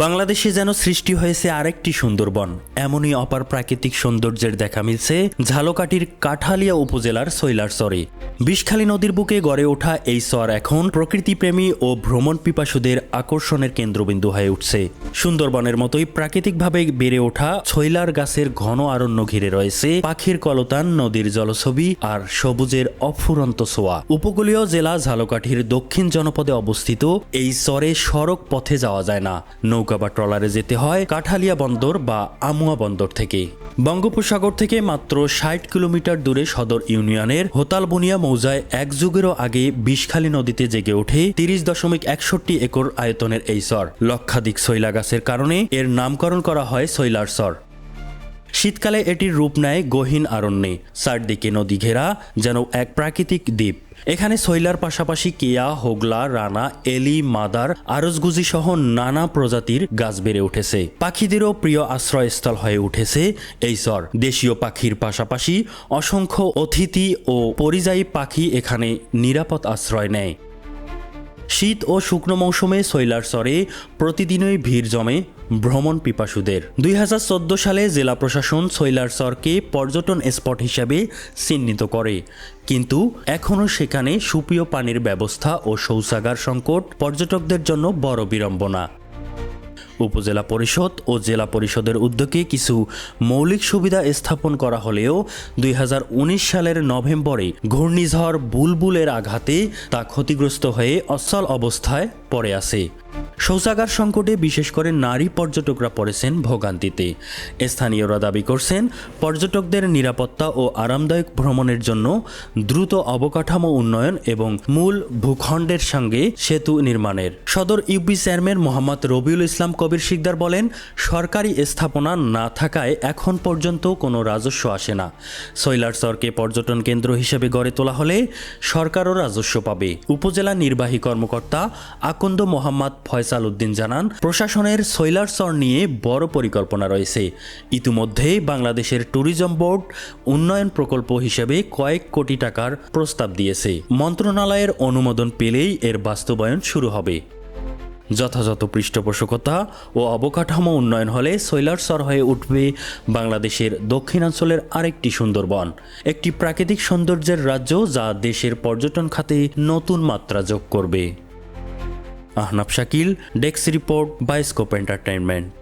বাংলাদেশে যেন সৃষ্টি হয়েছে আরেকটি সুন্দরবন, এমনই অপার প্রাকৃতিক সৌন্দর্যের দেখা মিলছে ঝালকাঠির কাঠালিয়া উপজেলার সৈলারসরে। বিষখালী নদীর বুকে গড়ে ওঠা এই সর এখন প্রকৃতিপ্রেমী ও ভ্রমণ পিপাসুদের আকর্ষণের কেন্দ্রবিন্দু হয়ে উঠছে। সুন্দরবনের মতোই প্রাকৃতিকভাবে বেড়ে ওঠা ছৈলার গাছের ঘন আরণ্য ঘিরে রয়েছে পাখির কলতান, নদীর জলছবি আর সবুজের অফুরন্ত সোয়া উপকূলীয় জেলা ঝালকাঠির দক্ষিণ জনপদে অবস্থিত এই চরে সড়ক পথে যাওয়া যায় না নৌকা বা ট্রলারে যেতে হয় কাঠালিয়া বন্দর বা আমুয়া বন্দর থেকে। বঙ্গোপসাগর থেকে মাত্র ষাট কিলোমিটার দূরে সদর ইউনিয়নের হোতালবনিয়া মৌজায় এক যুগেরও আগে বিষখালী নদীতে জেগে ওঠে তিরিশ দশমিক একষট্টি একর আয়তনের এই সর লক্ষাধিক শৈলা গাছের কারণে এর নামকরণ করা হয় শৈলার চর শীতকালে এটির রূপ নেয় গহীন আরণ্যে, চারদিকে নদী ঘেরা, যেন এক প্রাকৃতিক দ্বীপ। এখানে শৈলার পাশাপাশি কেয়া, হোগলা, রানা, এলি, মাদার, আরসগুজি সহ নানা প্রজাতির গাছ বেড়ে উঠেছে। পাখিদেরও প্রিয় আশ্রয়স্থল হয়ে উঠেছে এই চর দেশীয় পাখির পাশাপাশি অসংখ্য অতিথি ও পরিযায়ী পাখি এখানে নিরাপদ আশ্রয় নেয়। শীত ও শুকনো মৌসুমে চরে প্রতিদিনই ভিড় জমে ভ্রমণ পিপাসুদের। দুই হাজার চোদ্দ সালে জেলা প্রশাসন চরকে পর্যটন স্পট হিসাবে চিহ্নিত করে। কিন্তু এখনও সেখানে সুপ্রিয় পানির ব্যবস্থা ও শৌচাগার সংকট পর্যটকদের জন্য বড় বিড়ম্বনা। উপজেলা পরিষদ ও জেলা পরিষদের উদ্যোগে কিছু মৌলিক সুবিধা স্থাপন করা হলেও দুই হাজার উনিশ সালের নভেম্বরে ঘূর্ণিঝড় বুলবুলের আঘাতে তা ক্ষতিগ্রস্ত হয়ে অচল অবস্থায় পড়ে আছে। শৌচাগার সংকটে বিশেষ করে নারী পর্যটকরা পড়েছেন ভোগান্তিতে। স্থানীয়রা দাবি করছেন, পর্যটকদের নিরাপত্তা ও আরামদায়ক ভ্রমণের জন্য দ্রুত অবকাঠামো উন্নয়ন এবং মূল ভূখণ্ডের সঙ্গে সেতু নির্মাণের। সদর ইউপি চেয়ারম্যান মোহাম্মদ রবিউল ইসলাম কবির শিকদার বলেন, সরকারি স্থাপনা না থাকায় এখন পর্যন্ত কোনো রাজস্ব আসে না। সৈলারসরকে পর্যটন কেন্দ্র হিসেবে গড়ে তোলা হলে সরকারও রাজস্ব পাবে। উপজেলা নির্বাহী কর্মকর্তা আকন্দ মোহাম্মদ ফয়সাল উদ্দিন জানান, প্রশাসনের সৈলারসর নিয়ে বড় পরিকল্পনা রয়েছে। ইতিমধ্যে বাংলাদেশের ট্যুরিজম বোর্ড উন্নয়ন প্রকল্প হিসেবে কয়েক কোটি টাকার প্রস্তাব দিয়েছে। মন্ত্রণালয়ের অনুমোদন পেলেই এর বাস্তবায়ন শুরু হবে। যথাযথ পৃষ্ঠপোষকতা ও অবকাঠামো উন্নয়ন হলে সৈলারসর হয়ে উঠবে বাংলাদেশের দক্ষিণাঞ্চলের আরেকটি সুন্দরবন, একটি প্রাকৃতিক সৌন্দর্যের রাজ্য যা দেশের পর্যটন খাতে নতুন মাত্রা যোগ করবে। Ahnab Shakil desk report bioscope entertainment.